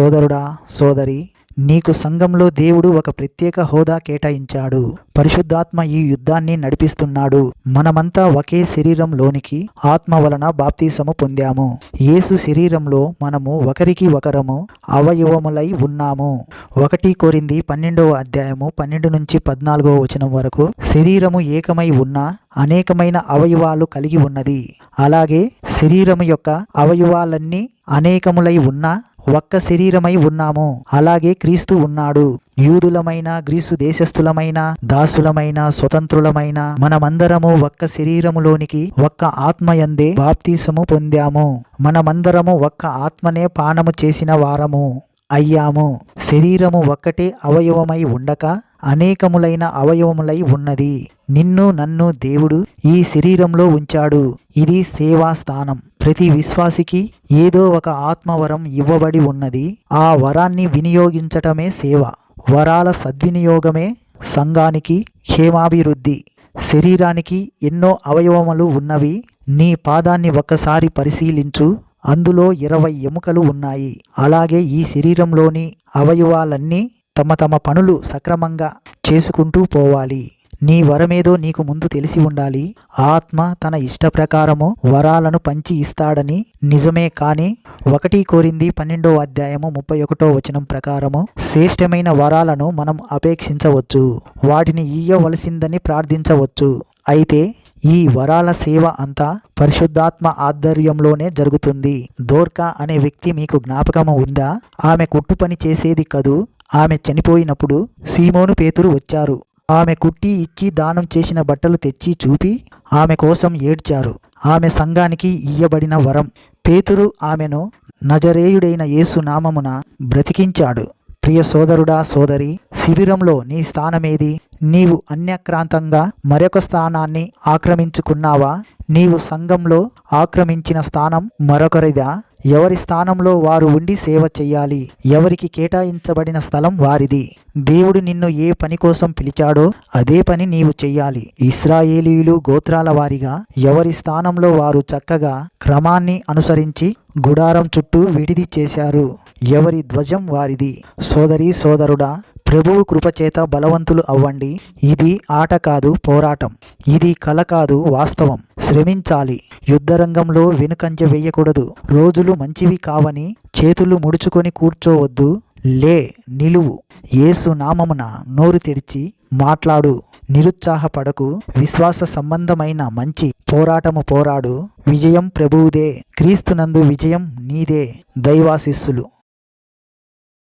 సోదరుడా సోదరి నీకు సంఘంలో దేవుడు ఒక ప్రత్యేక హోదా కేటాయించాడు. పరిశుద్ధాత్మ ఈ యుద్ధాన్ని నడిపిస్తున్నాడు. మనమంతా ఒకే శరీరంలోనికి ఆత్మ వలన బాప్తీసము పొందాము. యేసు శరీరంలో మనము ఒకరికి ఒకరము అవయవములై ఉన్నాము. ఒకటి కోరింది పన్నెండవ అధ్యాయము పన్నెండు నుంచి పద్నాలుగో వచనం వరకు శరీరము ఏకమై ఉన్నా అనేకమైన అవయవాలు కలిగి ఉన్నది. అలాగే శరీరము యొక్క అవయవాలన్నీ అనేకములై ఉన్నా ఒక్క శరీరమై ఉన్నాము. అలాగే క్రీస్తు ఉన్నాడు. యూదులమైన గ్రీసు దేశస్థులమైన దాసులమైన స్వతంత్రులమైన మనమందరము ఒక్క శరీరములోనికి ఒక్క ఆత్మయందే బాప్తీసము పొందాము. మనమందరము ఒక్క ఆత్మనే పానము చేసిన వారము అయ్యాము. శరీరము ఒక్కటే అవయవమై ఉండక అనేకములైన అవయవములై ఉన్నది. నిన్ను నన్ను దేవుడు ఈ శరీరంలో ఉంచాడు. ఇది సేవా స్థానం ప్రతి విశ్వాసికి ఏదో ఒక ఆత్మవరం ఇవ్వబడి ఉన్నది. ఆ వరాన్ని వినియోగించటమే సేవ. వరాల సద్వినియోగమే సంఘానికి క్షేమాభివృద్ధి. శరీరానికి ఎన్నో అవయవములు ఉన్నవి. నీ పాదాన్ని ఒక్కసారి పరిశీలించు. అందులో ఇరవై ఎముకలు ఉన్నాయి. అలాగే ఈ శరీరంలోని అవయవాలన్నీ తమ తమ పనులు సక్రమంగా చేసుకుంటూ పోవాలి. నీ వరమేదో నీకు ముందు తెలిసి ఉండాలి. ఆత్మ తన ఇష్ట ప్రకారము వరాలను పంచి ఇస్తాడని నిజమే కాని ఒకటి కోరింది పన్నెండో అధ్యాయము ముప్పై ఒకటో వచనం ప్రకారము శ్రేష్టమైన వరాలను మనం అపేక్షించవచ్చు. వాటిని ఇయ్యవలసిందని ప్రార్థించవచ్చు. అయితే ఈ వరాల సేవ అంతా పరిశుద్ధాత్మ ఆధ్వర్యంలోనే జరుగుతుంది. దోర్కా అనే వ్యక్తి మీకు జ్ఞాపకము ఉందా? ఆమె కుట్టు పని చేసేది కదూ? ఆమె చనిపోయినప్పుడు సీమోను పేతురు వచ్చారు. ఆమె కుట్టి ఇచ్చి దానం చేసిన బట్టలు తెచ్చి చూపి ఆమె కోసం ఏడ్చారు. ఆమె సంఘానికి ఇయ్యబడిన వరం. పేతురు ఆమెను నజరేయుడైన యేసు నామమున బ్రతికించాడు. ప్రియ సోదరుడా సోదరి శిబిరంలో నీ స్థానమేది? నీవు అన్యక్రాంతంగా మరొక స్థానాన్ని ఆక్రమించుకున్నావా? నీవు సంఘంలో ఆక్రమించిన స్థానం మరొకరిదా? ఎవరి స్థానంలో వారు ఉండి సేవ చెయ్యాలి? ఎవరికి కేటాయించబడిన స్థలం వారిది? దేవుడు నిన్ను ఏ పని కోసం పిలిచాడో అదే పని నీవు చెయ్యాలి. ఇస్రాయేలీయులు గోత్రాల వారిగా ఎవరి స్థానంలో వారు చక్కగా క్రమాన్ని అనుసరించి గుడారం చుట్టూ విడిది చేశారు. ఎవరి ధ్వజం వారిది? సోదరి సోదరుడా ప్రభువు కృపచేత బలవంతులు అవ్వండి. ఇది ఆట కాదు పోరాటం. ఇది కల కాదు వాస్తవం. శ్రమించాలి. యుద్ధరంగంలో వెనుకంజ వేయకూడదు. రోజులు మంచివి కావని చేతులు ముడుచుకొని కూర్చోవద్దు. లే నిలువు. యేసు నామమున నోరు తెరిచి మాట్లాడు. నిరుత్సాహపడకు. విశ్వాస సంబంధమైన మంచి పోరాటము పోరాడు. విజయం ప్రభువుదే. క్రీస్తునందు విజయం నీదే. దైవాశిస్సులు.